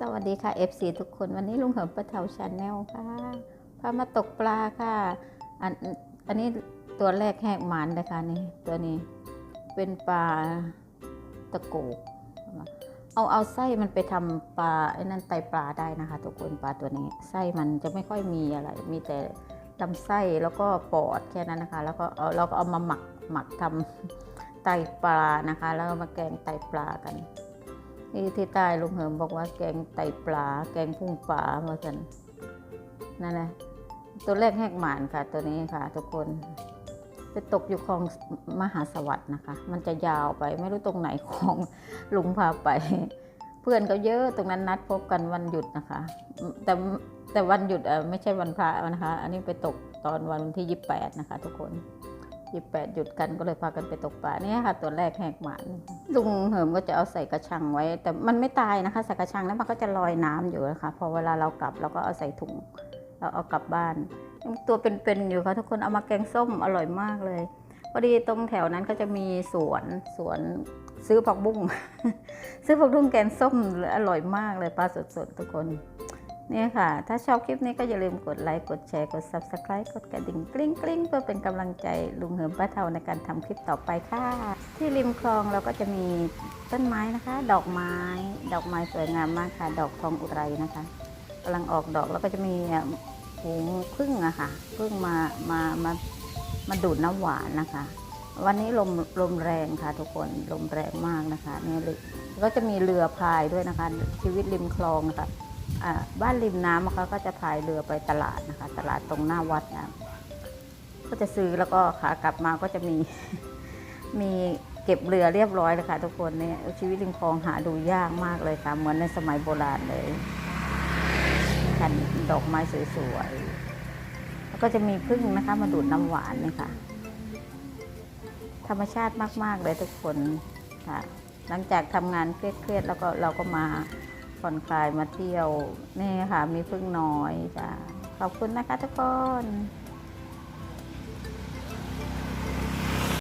สวัสดีค่ะ FC ทุกคนวันนี้ลุงเหิมประเทาชาแนลค่ะพามาตกปลาค่ะอันอันนี้ตัวแรกแหกหมันเลยค่ะนี่ตัวนี้เป็นปลาตะโกกเอาเอาไส้มันไปทำปลาไอ้นั่นไตปลาได้นะคะ ทุกคนปลาตัวนี้ไส้มันจะไม่ค่อยมีอะไร มีแต่ลำไส้แล้วก็ปอดแค่นั้นนะคะ แล้วก็เอาเราก็เอามาหมักหมักทำไตปลานะคะ แล้วมาแกงไตปลากัน นี่ที่ใต้ลุงเหิมบอกว่าแกงไตปลา แกงพุ่งปลาเหมือนกันนั่นแหละตัวแรกแหกหมานค่ะ ตัวนี้ค่ะ ทุกคนไปตกอยู่คลองมหาสวัสดิ์นะคะ มันจะยาวไปไม่รู้ตรงไหนของลุงพาไป เพื่อนก็เยอะตรงนั้นนัดพบกันวันหยุดนะคะ แต่แต่วันหยุดอ่อไม่ใช่วันพระนะคะ อันนี้ไปตกตอนวันที่ยี่แปดนะคะ ทุกคน ยี่แปดหยุดกันก็เลยพากันไปตกปลาเนี่ยค่ะ ตัวแรกแหกหมานลุงเหิมก็จะเอาใส่กระชังไว้ แต่มันไม่ตายนะคะใส่กระชังแล้วมันก็จะลอยน้ำอยู่นะคะพอเวลาเรากลับเราก็เอาใส่ถุงเราเอากลับบ้าน ตัวเป็นๆอยู่ค่ะทุกคนเอามาแกงส้มอร่อยมากเลยพอดีตรงแถวนั้นก็จะมีสวนสวนซื้อผักบุ้งซื้อผักบุ้งแกงส้มอร่อยมากเลยปลาสดๆทุกคน เนี่ยค่ะ ถ้าชอบคลิปนี้ก็อย่าลืมกดไลค์ กดแชร์ กด Subscribe กดกระดิ่งกริ๊งกริ๊งเพื่อเป็นกำลังใจลุงเหิมป้าเทาในการทำคลิปต่อไปค่ะ ที่ริมคลองเราก็จะมีต้นไม้นะคะ ดอกไม้ ดอกไม้สวยงามมากค่ะ ดอกทองอุไรนะคะกำลังออกดอกแล้วก็จะมีฝูงพึ่งอะค่ะพึ่งมามามามาดูดน้ำหวานนะคะ วันนี้ลมลมแรงค่ะ ทุกคนลมแรงมากนะคะเนี่ยเลยก็จะมีเรือพายด้วยนะคะ ชีวิตริมคลองนะคะอ่า บ้านริมน้ำเขาก็จะพายเรือไปตลาดนะคะ ตลาดตรงหน้าวัดนะก็จะซื้อแล้วก็ขากลับมาก็จะมีมีเก็บเรือเรียบร้อยเลยค่ะทุกคนเนี่ยชีวิตริมคลองหาดูยากมากเลยค่ะ เหมือนในสมัยโบราณเลยคันดอกไม้สวยๆแล้วก็จะมีพึ่งนะคะมาดูดน้ำหวานเนี่ยค่ะ ธรรมชาติมากๆเลยทุกคนค่ะ หลังจากทำงานเครียดๆแล้วก็เราก็มา ผ่อนคลายมาเที่ยว นี่ค่ะ มีพึ่งน้อยจ้ะขอบคุณนะคะทุกคน